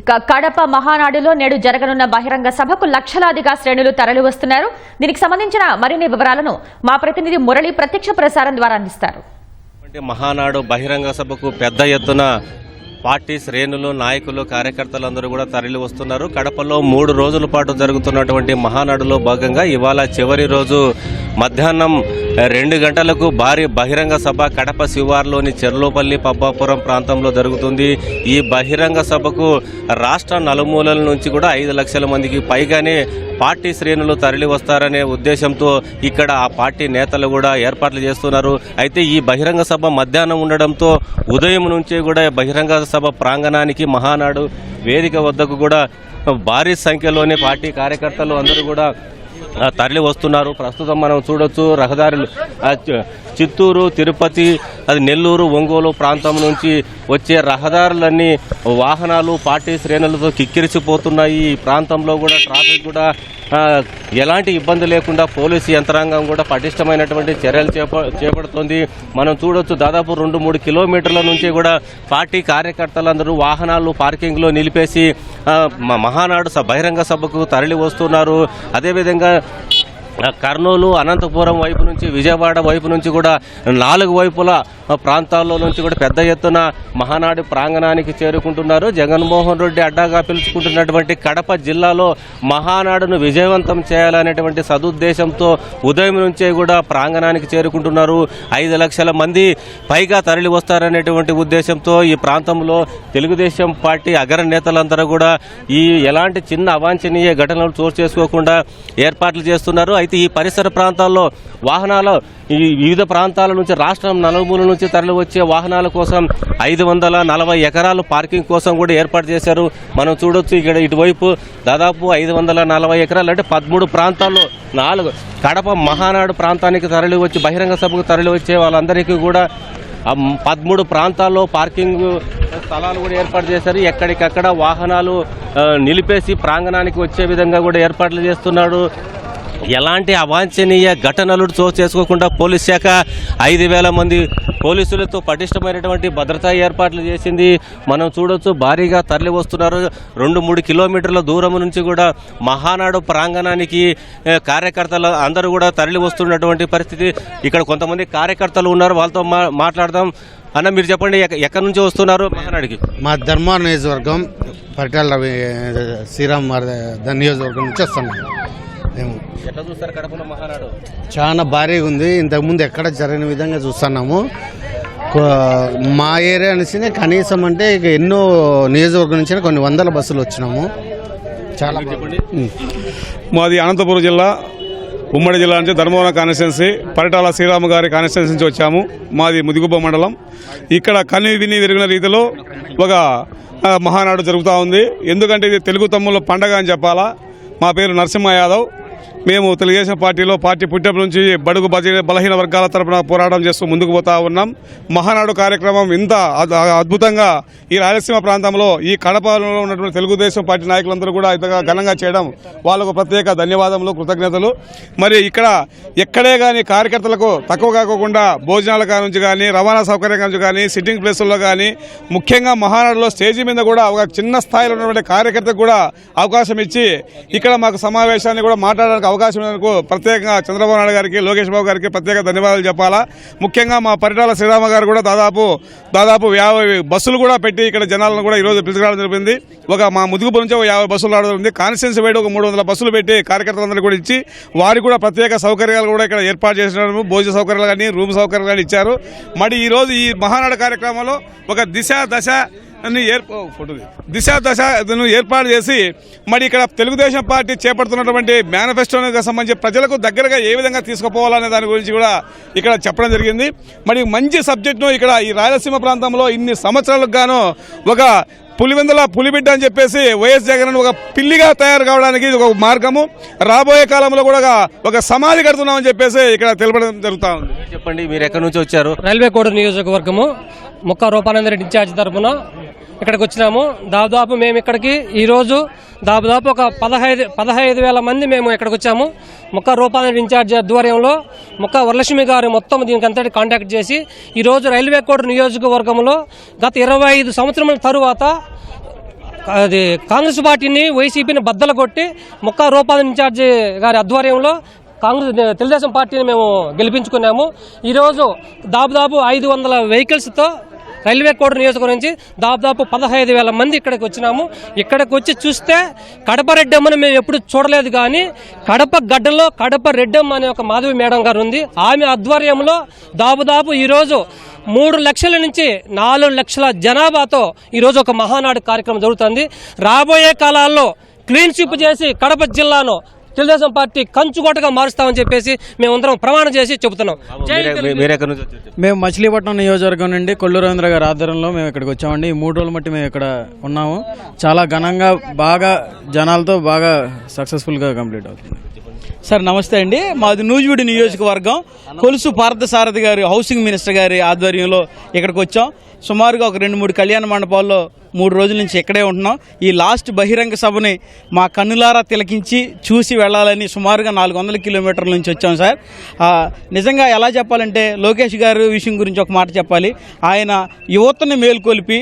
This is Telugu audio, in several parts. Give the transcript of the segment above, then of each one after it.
ఇక కడప మహానాడులో నేడు జరగనున్న బహిరంగ సభకు లక్షలాదిగా శ్రేణులు తరలివస్తున్నారు. దీనికి సంబంధించిన మరిన్ని వివరాలను మా ప్రతినిధి మురళి ప్రత్యక్ష ప్రసారం ద్వారా అందిస్తారు. మహానాడు బహిరంగ సభకు పెద్ద ఎత్తున పార్టీ శ్రేణులు నాయకులు కార్యకర్తలందరూ కూడా తరలి వస్తున్నారు. కడపలో మూడు రోజుల పాటు జరుగుతున్నటువంటి మహానాడులో భాగంగా ఇవాళ చివరి రోజు మధ్యాహ్నం రెండు గంటలకు భారీ బహిరంగ సభ కడప శివార్లోని చెర్లోపల్లి పబ్బాపురం ప్రాంతంలో జరుగుతుంది. ఈ బహిరంగ సభకు రాష్ట్ర నలుమూలల నుంచి కూడా ఐదు లక్షల మందికి పైగానే పార్టీ శ్రేణులు తరలి వస్తారనే ఉద్దేశంతో ఇక్కడ ఆ పార్టీ నేతలు కూడా ఏర్పాట్లు చేస్తున్నారు. అయితే ఈ బహిరంగ సభ మధ్యాహ్నం ఉండడంతో ఉదయం నుంచే కూడా బహిరంగ సభ ప్రాంగణానికి మహానాడు వేదిక వద్దకు కూడా భారీ సంఖ్యలోనే పార్టీ కార్యకర్తలు అందరూ కూడా తరలి వస్తున్నారు ప్రస్తుతం మనం చూడొచ్చు రహదారులు చిత్తూరు తిరుపతి అది నెల్లూరు ఒంగోలు ప్రాంతం నుంచి వచ్చే రహదారులన్నీ వాహనాలు పార్టీ శ్రేణులతో కిక్కిరిసిపోతున్నాయి. ఈ ప్రాంతంలో కూడా ట్రాఫిక్ కూడా ఎలాంటి ఇబ్బంది లేకుండా పోలీసు యంత్రాంగం కూడా పటిష్టమైనటువంటి చర్యలు చేప చేపడుతోంది. మనం చూడొచ్చు దాదాపు రెండు మూడు కిలోమీటర్ల నుంచి కూడా పార్టీ కార్యకర్తలందరూ వాహనాలు పార్కింగ్లో నిలిపేసి మహానాడు బహిరంగ సభకు తరలి వస్తున్నారు అదేవిధంగా కర్నూలు అనంతపురం వైపు నుంచి విజయవాడ వైపు నుంచి కూడా నాలుగు వైపుల ప్రాంతాల్లో నుంచి కూడా పెద్ద ఎత్తున మహానాడు ప్రాంగణానికి చేరుకుంటున్నారు. జగన్మోహన్ రెడ్డి అడ్డాగా పిలుచుకుంటున్నటువంటి కడప జిల్లాలో మహానాడును విజయవంతం చేయాలనేటువంటి సదుద్దేశంతో ఉదయం నుంచే కూడా ప్రాంగణానికి చేరుకుంటున్నారు. ఐదు లక్షల మంది పైగా తరలి వస్తారనేటువంటి ఉద్దేశంతో ఈ ప్రాంతంలో తెలుగుదేశం పార్టీ అగ్ర నేతలందరూ కూడా ఈ ఎలాంటి చిన్న అవాంఛనీయ ఘటనలు చోటు చేసుకోకుండా ఏర్పాట్లు చేస్తున్నారు. అయితే ఈ పరిసర ప్రాంతాల్లో వాహనాలు ఈ వివిధ ప్రాంతాల నుంచి రాష్ట్రం నలుమూల నుంచి తరలివచ్చే వాహనాల కోసం ఐదు వందల నలభై ఎకరాలు పార్కింగ్ కోసం కూడా ఏర్పాటు చేశారు. మనం చూడొచ్చు ఇక్కడ ఇటువైపు దాదాపు ఐదు వందల నలభై ఎకరాలు అంటే పదమూడు ప్రాంతాల్లో నాలుగు కడప మహానాడు ప్రాంతానికి తరలివచ్చి బహిరంగ సభకు తరలివచ్చే వాళ్ళందరికీ కూడా పదమూడు ప్రాంతాల్లో పార్కింగ్ స్థలాలు కూడా ఏర్పాటు చేశారు. ఎక్కడికక్కడ వాహనాలు నిలిపేసి ప్రాంగణానికి వచ్చే విధంగా కూడా ఏర్పాట్లు చేస్తున్నాడు. ఎలాంటి అవాంఛనీయ ఘటనలు చోటు చేసుకోకుండా పోలీస్ శాఖ ఐదు వేల మంది పోలీసులతో పటిష్టమైనటువంటి భద్రతా ఏర్పాట్లు చేసింది. మనం చూడొచ్చు భారీగా తరలి వస్తున్నారు రెండు మూడు కిలోమీటర్ల దూరం నుంచి కూడా మహానాడు ప్రాంగణానికి కార్యకర్తలు అందరూ కూడా తరలి వస్తున్నటువంటి పరిస్థితి. ఇక్కడ కొంతమంది కార్యకర్తలు ఉన్నారు. వాళ్ళతో మాట్లాడదాం. అన్న మీరు చెప్పండి ఎక్క- ఎక్కడి నుంచి వస్తున్నారు మహానాడికి? మా ధర్మాన నియోజకవర్గం పరిటాల రవి శ్రీరామ్ నియోజకవర్గం నుంచి వస్తున్నాం. ఎట్లా చూస్తారు కడపలో మహానాడు? చాలా భారీగా ఉంది. ఇంతకుముందు ఎక్కడ జరిగిన విధంగా చూస్తున్నాము. మా ఏరియా నుంచి కనీసం అంటే ఇక ఎన్నో నియోజకవర్గం నుంచి కొన్ని వందల బస్సులు వచ్చినాము. చాలా. మాది అనంతపురం జిల్లా ఉమ్మడి జిల్లా నుంచి ధర్మవరం కాన్స్టిట్యున్సీ పరిటాల శ్రీరామ గారి కాన్స్టిట్యున్సీ నుంచి వచ్చాము. మాది ముదిగుబ్బ మండలం. ఇక్కడ కని విని విరిగిన రీతిలో ఒక మహానాడు జరుగుతూ ఉంది. ఎందుకంటే ఇది తెలుగు తమ్ముళ్ళ పండగ అని చెప్పాలా. మా పేరు నరసింహ యాదవ్. మేము తెలుగుదేశం పార్టీలో పార్టీ పుట్టినప్పటి నుంచి బడుగు బజ బలహీన వర్గాల తరపున పోరాటం చేస్తూ ముందుకు పోతా ఉన్నాం. మహానాడు కార్యక్రమం ఇంత అద్భుతంగా ఈ రాయలసీమ ప్రాంతంలో ఈ కడపలో ఉన్నటువంటి తెలుగుదేశం పార్టీ నాయకులందరూ కూడా ఇంతగా ఘనంగా చేయడం వాళ్ళకు ప్రత్యేక ధన్యవాదములు కృతజ్ఞతలు. మరి ఇక్కడ ఎక్కడే కానీ కార్యకర్తలకు తక్కువ కాకుండా భోజనాల నుంచి కానీ రవాణా సౌకర్యం నుంచి కానీ సిట్టింగ్ ప్లేసుల్లో కానీ ముఖ్యంగా మహానాడులో స్టేజీ మీద కూడా ఒక చిన్న స్థాయిలో ఉన్నటువంటి కార్యకర్తకు కూడా అవకాశం ఇచ్చి ఇక్కడ మాకు సమావేశాన్ని కూడా మాట్లాడడానికి అవకాశం ఇచ్చినందుకు ప్రత్యేకంగా చంద్రబాబు నాయుడు గారికి లోకేష్ బాబు గారికి ప్రత్యేక ధన్యవాదాలు చెప్పాలా. ముఖ్యంగా మా పరిటాల శ్రీరామ గారు కూడా దాదాపు దాదాపు యాభై బస్సులు కూడా పెట్టి ఇక్కడ జనాలను కూడా ఈరోజు పిలుచుకురావడం జరిగింది ఒక మా ముదుగుపు నుంచి ఒక యాభై బస్సులు రావడం జరిగింది. కాన్స్టిట్యున్సీ వైడ్ ఒక మూడు వందల బస్సులు పెట్టి కార్యకర్తలందరూ కూడా ఇచ్చి వారికి కూడా ప్రత్యేక సౌకర్యాలు కూడా ఇక్కడ ఏర్పాటు చేసినారు. భోజన సౌకర్యాలు కానీ రూమ్ సౌకర్యాలు కానీ ఇచ్చారు. మరి ఈరోజు ఈ మహానాడు కార్యక్రమంలో ఒక దిశ దశ ఏర్ప ఫోటో. దిశ దశ ఏర్పాటు చేసి మరి ఇక్కడ తెలుగుదేశం పార్టీ చేపడుతున్నటువంటి మేనిఫెస్టోకి సంబంధించి ప్రజలకు దగ్గరగా ఏ విధంగా తీసుకుపోవాలనే దాని గురించి కూడా ఇక్కడ చెప్పడం జరిగింది. మరి మంచి సబ్జెక్టును ఇక్కడ ఈ రాయలసీమ ప్రాంతంలో ఇన్ని సంవత్సరాలకు గాను ఒక పులివెందుల పులిబిడ్డ అని చెప్పేసి వైఎస్ జగన్ ఒక పిల్లిగా తయారు కావడానికి ఇది ఒక మార్గము. రాబోయే కాలంలో కూడా ఒక సమాధి కడుతున్నామని చెప్పేసి ఇక్కడ తెలపడం జరుగుతూ ఉంది. మీరు చెప్పండి మీరు ఎక్కడి నుంచి వచ్చారు? రైల్వే కోడ్ నియోజకవర్గము. ముక్క రూపానంద రెడ్డి ఇన్ఛార్జ్ తరపున ఇక్కడికి వచ్చినాము. దాదాపు మేము ఇక్కడికి ఈరోజు దాదాపు ఒక పదహైదు పదహైదు వేల మంది మేము ఇక్కడికి వచ్చాము. ముక్క రూపానంద ఇన్ఛార్జ్ ఆధ్వర్యంలో ముక్క వరలక్ష్మి గారు మొత్తం దీనికి అంతటి కాంటాక్ట్ చేసి ఈరోజు రైల్వే కోడ్ నియోజకవర్గంలో గత ఇరవై ఐదు సంవత్సరముల తరువాత అది కాంగ్రెస్ పార్టీని వైసీపీని బద్దలు కొట్టి ముక్క రూపాయల ఇన్ఛార్జి గారి ఆధ్వర్యంలో కాంగ్రెస్ తెలుగుదేశం పార్టీని మేము గెలిపించుకున్నాము. ఈరోజు దాదాపు ఐదు వందల వెహికల్స్తో రైల్వే కోడ్ నియోజకవర్గం నుంచి దాదాపు పదహైదు వేల మంది ఇక్కడికి వచ్చినాము. ఇక్కడికి వచ్చి చూస్తే కడప రెడ్డమ్మను మేము ఎప్పుడు చూడలేదు కానీ కడప గడ్డలో కడప రెడ్డమ్మ అనే ఒక మాధవి మేడం గారు ఉంది. ఆమె ఆధ్వర్యంలో దాదాపు ఈరోజు మూడు లక్షల నుంచి నాలుగు లక్షల జనాభాతో ఈరోజు ఒక మహానాడు కార్యక్రమం జరుగుతుంది. రాబోయే కాలాల్లో క్లీన్ చేసి కడప జిల్లాను తెలుగుదేశం పార్టీ కంచుకోటగా మారుస్తామని చెప్పేసి మేమందరం ప్రమాణం చేసి చెబుతున్నాం. మేము మచిలీపట్నం నియోజకవర్గం నుండి కొల్లు రవీంద్ర గారి ఆధ్వర్యంలో మేము ఇక్కడికి వచ్చామండి. ఈ మూడు రోజుల మట్టి మేము ఇక్కడ ఉన్నాము. చాలా ఘనంగా బాగా జనాలతో బాగా సక్సెస్ఫుల్గా కంప్లీట్ అవుతుంది. సార్ నమస్తే అండి. మాది నూజివీడు నియోజకవర్గం. కొలుసు పార్థసారథి గారి హౌసింగ్ మినిస్టర్ గారి ఆధ్వర్యంలో ఇక్కడికి వచ్చాం. సుమారుగా ఒక రెండు మూడు కళ్యాణ మండపాల్లో మూడు రోజుల నుంచి ఇక్కడే ఉంటున్నాం. ఈ లాస్ట్ బహిరంగ సభని మా కన్నులారా తిలకించి చూసి వెళ్ళాలని సుమారుగా నాలుగు వందల కిలోమీటర్ల నుంచి వచ్చాం సార్. నిజంగా ఎలా చెప్పాలంటే లోకేష్ గారు విషయం గురించి ఒక మాట చెప్పాలి. ఆయన యువతని మేల్కొల్పి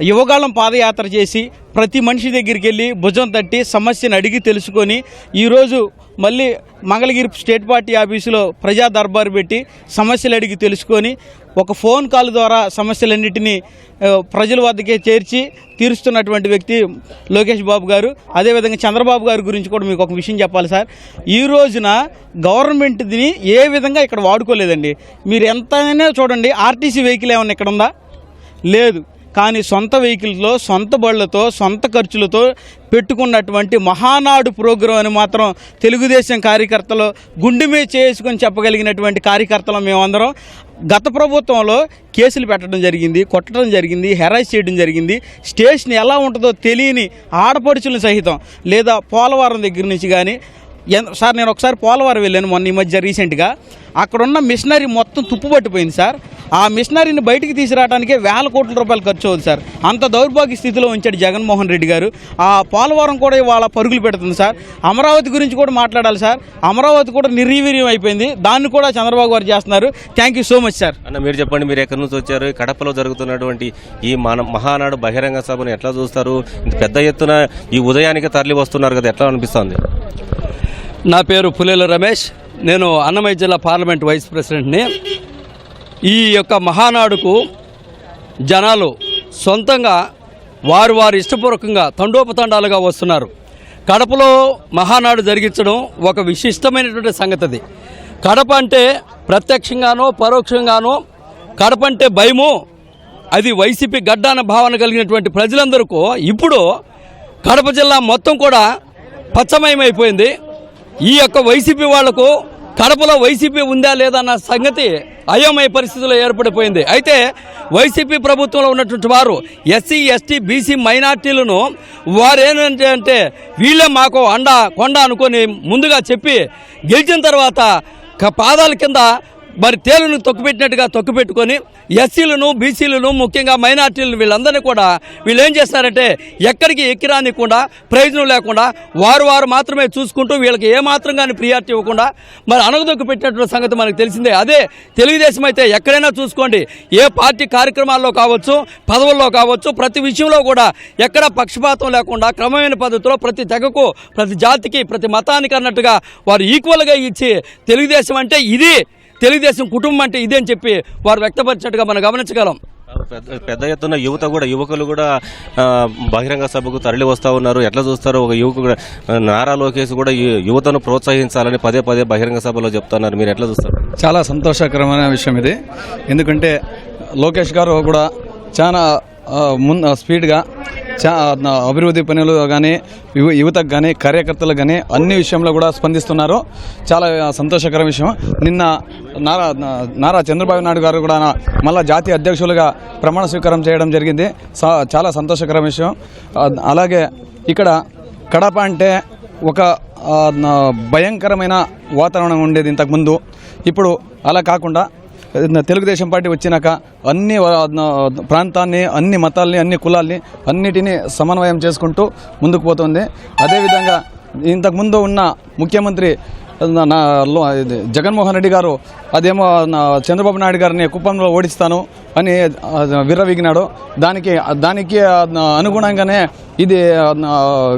యువగాళం పాదయాత్ర చేసి ప్రతి మనిషి దగ్గరికి వెళ్ళి భుజం తట్టి సమస్యను అడిగి తెలుసుకొని ఈరోజు మళ్ళీ మంగళగిరి స్టేట్ పార్టీ ఆఫీసులో ప్రజా దర్బారు పెట్టి సమస్యలు అడిగి తెలుసుకొని ఒక ఫోన్ కాల్ ద్వారా సమస్యలన్నింటినీ ప్రజల వద్దకే చేర్చి తీరుస్తున్నటువంటి వ్యక్తి లోకేష్ బాబు గారు. అదేవిధంగా చంద్రబాబు గారి గురించి కూడా మీకు ఒక విషయం చెప్పాలి సార్. ఈ రోజున గవర్నమెంట్ని ఏ విధంగా ఇక్కడ వాడుకోలేదండి? మీరు ఎంతైనా చూడండి ఆర్టీసీ వెహికల్ ఏమన్నా ఇక్కడ ఉందా లేదు. కానీ సొంత వెహికల్స్లో సొంత బళ్ళతో సొంత ఖర్చులతో పెట్టుకున్నటువంటి మహానాడు ప్రోగ్రాం అని మాత్రం తెలుగుదేశం కార్యకర్తలు గుండె మీద చేసుకొని చెప్పగలిగినటువంటి కార్యకర్తలు మేమందరం. గత ప్రభుత్వంలో కేసులు పెట్టడం జరిగింది కొట్టడం జరిగింది హెరాస్ చేయడం జరిగింది. స్టేషన్ ఎలా ఉంటుందో తెలియని ఆడపడుచులను సహితం లేదా పోలవరం దగ్గర నుంచి కానీ సార్ నేను ఒకసారి పోలవరం వెళ్ళాను మొన్న ఈ మధ్య రీసెంట్గా. అక్కడున్న మిషనరీ మొత్తం తుప్పుపట్టిపోయింది సార్. ఆ మిషనరీని బయటికి తీసుకురావడానికే వేల కోట్ల రూపాయలు ఖర్చు అవుతుంది సార్. అంత దౌర్భాగ్య స్థితిలో ఉంచాడు జగన్మోహన్ రెడ్డి గారు. ఆ పోలవరం కూడా ఇవాళ పరుగులు పెడుతుంది సార్. అమరావతి గురించి కూడా మాట్లాడాలి సార్. అమరావతి కూడా నిర్వీర్యం అయిపోయింది. దాన్ని కూడా చంద్రబాబు గారు చేస్తున్నారు. Thank you so much sir అన్న మీరు చెప్పండి మీరు ఎక్కడి నుంచి వచ్చారు? కడపలో జరుగుతున్నటువంటి ఈ మన మహానాడు బహిరంగ సభను ఎట్లా చూస్తారు? పెద్ద ఎత్తున ఈ ఉదయానికి తరలి వస్తున్నారు కదా ఎట్లా అనిపిస్తుంది? నా పేరు పులేల రమేష్. నేను అన్నమయ్య జిల్లా పార్లమెంట్ వైస్ ప్రెసిడెంట్ని. ఈ యొక్క మహానాడుకు జనాలు సొంతంగా వారు వారు ఇష్టపూర్వకంగా తండోపతండాలుగా వస్తున్నారు. కడపలో మహానాడు జరిగించడం ఒక విశిష్టమైనటువంటి సంగతి అది కడప అంటే ప్రత్యక్షంగానో పరోక్షంగానో కడప అంటే భయము అది వైసీపీ గడ్డాన భావన కలిగినటువంటి ప్రజలందరికీ ఇప్పుడు కడప జిల్లా మొత్తం కూడా పచ్చమయమైపోయింది. ఈ యొక్క వైసీపీ వాళ్ళకు కడపలో వైసీపీ ఉందా లేదా అన్న సంగతి అయోమయ పరిస్థితిలో ఏర్పడిపోయింది. అయితే వైసీపీ ప్రభుత్వంలో ఉన్నటువంటి వారు ఎస్సీ ఎస్టీ బీసీ మైనార్టీలను వారు అంటే వీళ్ళే మాకు అండ కొండ అనుకొని ముందుగా చెప్పి గెలిచిన తర్వాత క- పాదాల కింద మరి తేలును తొక్కుపెట్టినట్టుగా తొక్కుపెట్టుకొని ఎస్సీలను బీసీలను ముఖ్యంగా మైనార్టీలను వీళ్ళందరినీ కూడా వీళ్ళు ఏం చేస్తారంటే ఎక్కడికి ఎక్కిరానికుండా ప్రయోజనం లేకుండా వారు వారు మాత్రమే చూసుకుంటూ వీళ్ళకి ఏమాత్రం కానీ ప్రియారిటీ ఇవ్వకుండా మరి అనగదొక్కు పెట్టినటువంటి సంగతి మనకు తెలిసిందే. అదే తెలుగుదేశం అయితే ఎక్కడైనా చూసుకోండి. ఏ పార్టీ కార్యక్రమాల్లో కావచ్చు పదవుల్లో కావచ్చు ప్రతి విషయంలో కూడా ఎక్కడ పక్షపాతం లేకుండా క్రమమైన పద్ధతిలో ప్రతి తెగకు ప్రతి జాతికి ప్రతి మతానికి అన్నట్టుగా వారు ఈక్వల్గా ఇచ్చి తెలుగుదేశం అంటే ఇది తెలుగుదేశం కుటుంబం అంటే ఇదే అని చెప్పి వారు వ్యక్తపరిచినట్టుగా మనం గమనించగలం. పెద్ద పెద్ద ఎత్తున యువత కూడా యువకులు కూడా బహిరంగ సభకు తరలి వస్తూ ఉన్నారు. ఎట్లా చూస్తారు ఒక యువకు కూడా ఆ, నారా లోకేష్ కూడా యువతను ప్రోత్సహించాలని పదే పదే బహిరంగ సభలో చెప్తున్నారు. మీరు ఎట్లా చూస్తారు? చాలా సంతోషకరమైన విషయం ఇది. ఎందుకంటే లోకేష్ గారు కూడా చాలా ముందు స్పీడ్గా అభివృద్ధి పనులు కానీ యువతకు కానీ కార్యకర్తలకు కానీ అన్ని విషయంలో కూడా స్పందిస్తున్నారు. చాలా సంతోషకర విషయం. నిన్న నారా నారా చంద్రబాబు నాయుడు గారు కూడా మళ్ళా జాతీయ అధ్యక్షులుగా ప్రమాణ స్వీకారం చేయడం జరిగింది. చాలా సంతోషకర విషయం. అలాగే ఇక్కడ కడప అంటే ఒక భయంకరమైన వాతావరణం ఉండేది ఇంతకుముందు ఇప్పుడు అలా కాకుండా తెలుగుదేశం పార్టీ వచ్చినాక అన్ని ప్రాంతాన్ని అన్ని మతాల్ని అన్ని కులాల్ని అన్నిటినీ సమన్వయం చేసుకుంటూ ముందుకు పోతుంది. అదేవిధంగా ఇంతకుముందు ఉన్న ముఖ్యమంత్రి నా- లో- జగన్మోహన్ రెడ్డి గారు అదేమో నా చంద్రబాబు నాయుడు గారిని కుప్పంలో ఓడిస్తాను అని విర్రవీగినాడు. దానికి దానికి అనుగుణంగానే ఇది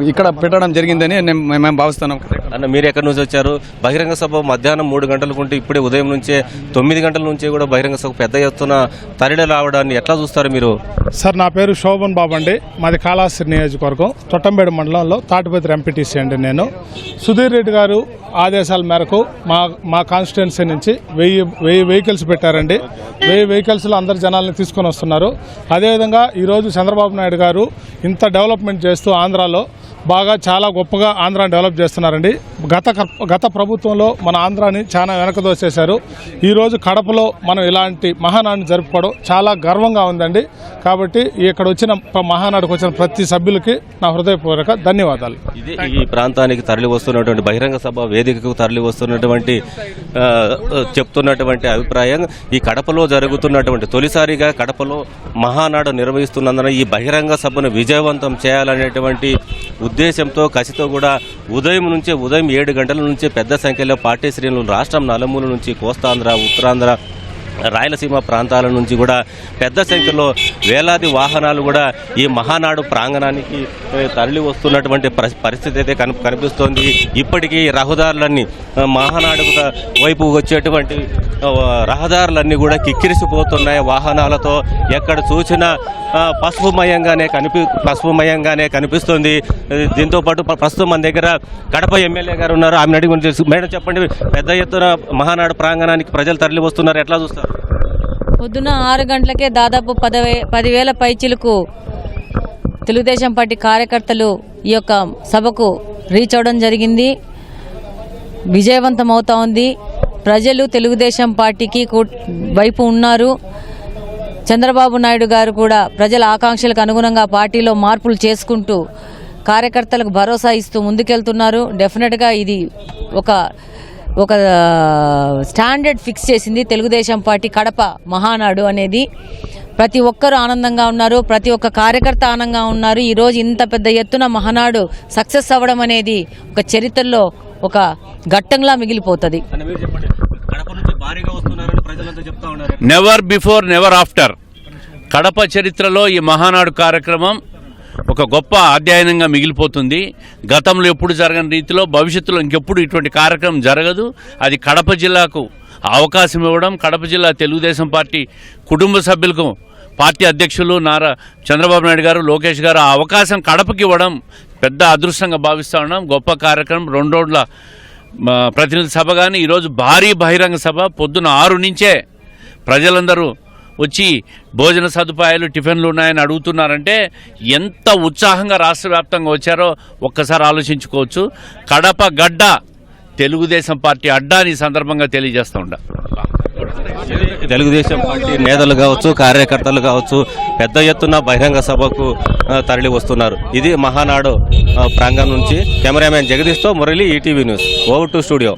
ఇక్కడ పెట్టడం జరిగిందని నేను- మేము భావిస్తున్నాం. అన్న మీరు ఎక్కడి నుంచి వచ్చారు? బహిరంగ సభ మధ్యాహ్నం మూడు గంటలకు ఉంటే ఇప్పుడే ఉదయం నుంచే తొమ్మిది గంటల నుంచే కూడా బహిరంగ సభ పెద్ద ఎత్తున తరలి రావడాన్ని ఎట్లా చూస్తారు మీరు? సార్ నా పేరు శోభన్ బాబు అండి. మాది కాళాస్త్రి నియోజకవర్గం తొట్టంబేడు మండలంలో తాటిపత్రి ఎంపీటీసీ అండి నేను. సుధీర్ రెడ్డి గారు ఆదేశాల మేరకు మా మా కాన్స్టిట్యున్సీ నుంచి వెయ్యి వెయ్యి వెహికల్స్ పెట్టారండి. వెయ్యి వెహికల్స్లో అందరు జనాల్ని తీసుకొని వస్తున్నారు. అదేవిధంగా ఈరోజు చంద్రబాబు నాయుడు గారు ఇంత డెవలప్మెంట్ చేస్తూ ఆంధ్రాలో బాగా చాలా గొప్పగా ఆంధ్రాని డెవలప్ చేస్తున్నారండి. గత గత ప్రభుత్వంలో మన ఆంధ్రాని చాలా వెనకదోసేశారు ఈరోజు కడపలో మనం ఇలాంటి మహానాడిని జరుపుకోవడం చాలా గర్వంగా ఉందండి. కాబట్టి ఇక్కడ వచ్చిన మహానాడుకు వచ్చిన ప్రతి సభ్యులకి నా హృదయపూర్వక ధన్యవాదాలు. ఇది ఈ ప్రాంతానికి తరలి వస్తున్నటువంటి బహిరంగ సభ వేదికకు తరలి వస్తున్నటువంటి చెప్తున్నటువంటి అభిప్రాయం. ఈ కడపలో జరుగుతున్నటువంటి తొలిసారిగా కడపలో మహానాడు నిర్వహిస్తున్నందున ఈ బహిరంగ సభను విజయవంతం చేయాలనేటువంటి ఉద్దేశంతో కసితో కూడా ఉదయం నుంచే ఉదయం ఏడు గంటల నుంచే పెద్ద సంఖ్యలో పార్టీ శ్రేణులు రాష్ట్రం నలుమూల నుంచి కోస్తాంధ్ర ఉత్తరాంధ్ర రాయలసీమ ప్రాంతాల నుంచి కూడా పెద్ద సంఖ్యలో వేలాది వాహనాలు కూడా ఈ మహానాడు ప్రాంగణానికి తరలి వస్తున్నటువంటి పరిస్థితి అయితే కనిపిస్తోంది. ఇప్పటికీ రహదారులన్నీ మహానాడు వైపు వచ్చేటువంటి రహదారులన్నీ కూడా కిక్కిరిసిపోతున్నాయి వాహనాలతో. ఎక్కడ చూసినా పసుపుమయంగానే కనిపి పసుపుమయంగానే కనిపిస్తుంది. దీంతోపాటు ప్రస్తుతం మన దగ్గర కడప ఎమ్మెల్యే గారు ఉన్నారు. ఆమె అడిగి మేడం చెప్పండి పెద్ద ఎత్తున మహానాడు ప్రాంగణానికి ప్రజలు తరలి వస్తున్నారు ఎట్లా చూస్తారు? పొద్దున ఆరు గంటలకే దాదాపు పదవే పదివేల పైచిలకు తెలుగుదేశం పార్టీ కార్యకర్తలు ఈ యొక్క సభకు రీచ్ అవడం జరిగింది. విజయవంతం అవుతా ఉంది. ప్రజలు తెలుగుదేశం పార్టీకి కూ- వైపు ఉన్నారు. చంద్రబాబు నాయుడు గారు కూడా ప్రజల ఆకాంక్షలకు అనుగుణంగా పార్టీలో మార్పులు చేసుకుంటూ కార్యకర్తలకు భరోసా ఇస్తూ ముందుకెళ్తున్నారు. డెఫినెట్గా ఇది ఒక ఒక స్టాండర్డ్ ఫిక్స్ చేసింది తెలుగుదేశం పార్టీ కడప మహానాడు అనేది. ప్రతి ఒక్కరూ ఆనందంగా ఉన్నారు ప్రతి ఒక్క కార్యకర్త ఆనందంగా ఉన్నారు. ఈరోజు ఇంత పెద్ద ఎత్తున మహానాడు సక్సెస్ అవ్వడం అనేది ఒక చరిత్రలో ఒక ఘట్టంలా మిగిలిపోతుంది. Never before never after Kadapa చరిత్రలో ఈ మహానాడు కార్యక్రమం ఒక గొప్ప అధ్యయనంగా మిగిలిపోతుంది. గతంలో ఎప్పుడు జరగని రీతిలో భవిష్యత్తులో ఇంకెప్పుడు ఇటువంటి కార్యక్రమం జరగదు. అది కడప జిల్లాకు అవకాశం ఇవ్వడం కడప జిల్లా తెలుగుదేశం పార్టీ కుటుంబ సభ్యులకు పార్టీ అధ్యక్షులు నారా చంద్రబాబు నాయుడు గారు లోకేష్ గారు ఆ అవకాశం కడపకి ఇవ్వడం పెద్ద అదృష్టంగా భావిస్తా ఉన్నాం. గొప్ప కార్యక్రమం రెండు రోజుల ప్రతినిధి సభ కానీ ఈరోజు భారీ బహిరంగ సభ. పొద్దున ఆరు నుంచే ప్రజలందరూ వచ్చి భోజన సదుపాయాలు టిఫిన్లు ఉన్నాయని అడుగుతున్నారంటే ఎంత ఉత్సాహంగా రాష్ట్ర వ్యాప్తంగా వచ్చారో ఒక్కసారి ఆలోచించుకోవచ్చు. కడప గడ్డ తెలుగుదేశం పార్టీ అడ్డా అని సందర్భంగా తెలియజేస్తూ ఉండ. తెలుగుదేశం పార్టీ నేతలు కావచ్చు కార్యకర్తలు కావచ్చు పెద్ద ఎత్తున బహిరంగ సభకు తరలి వస్తున్నారు. ఇది మహానాడు ప్రాంగం ప్రాంగణం నుంచి. Cameraman జగదీష్తో Murali ETV news. Over to studio.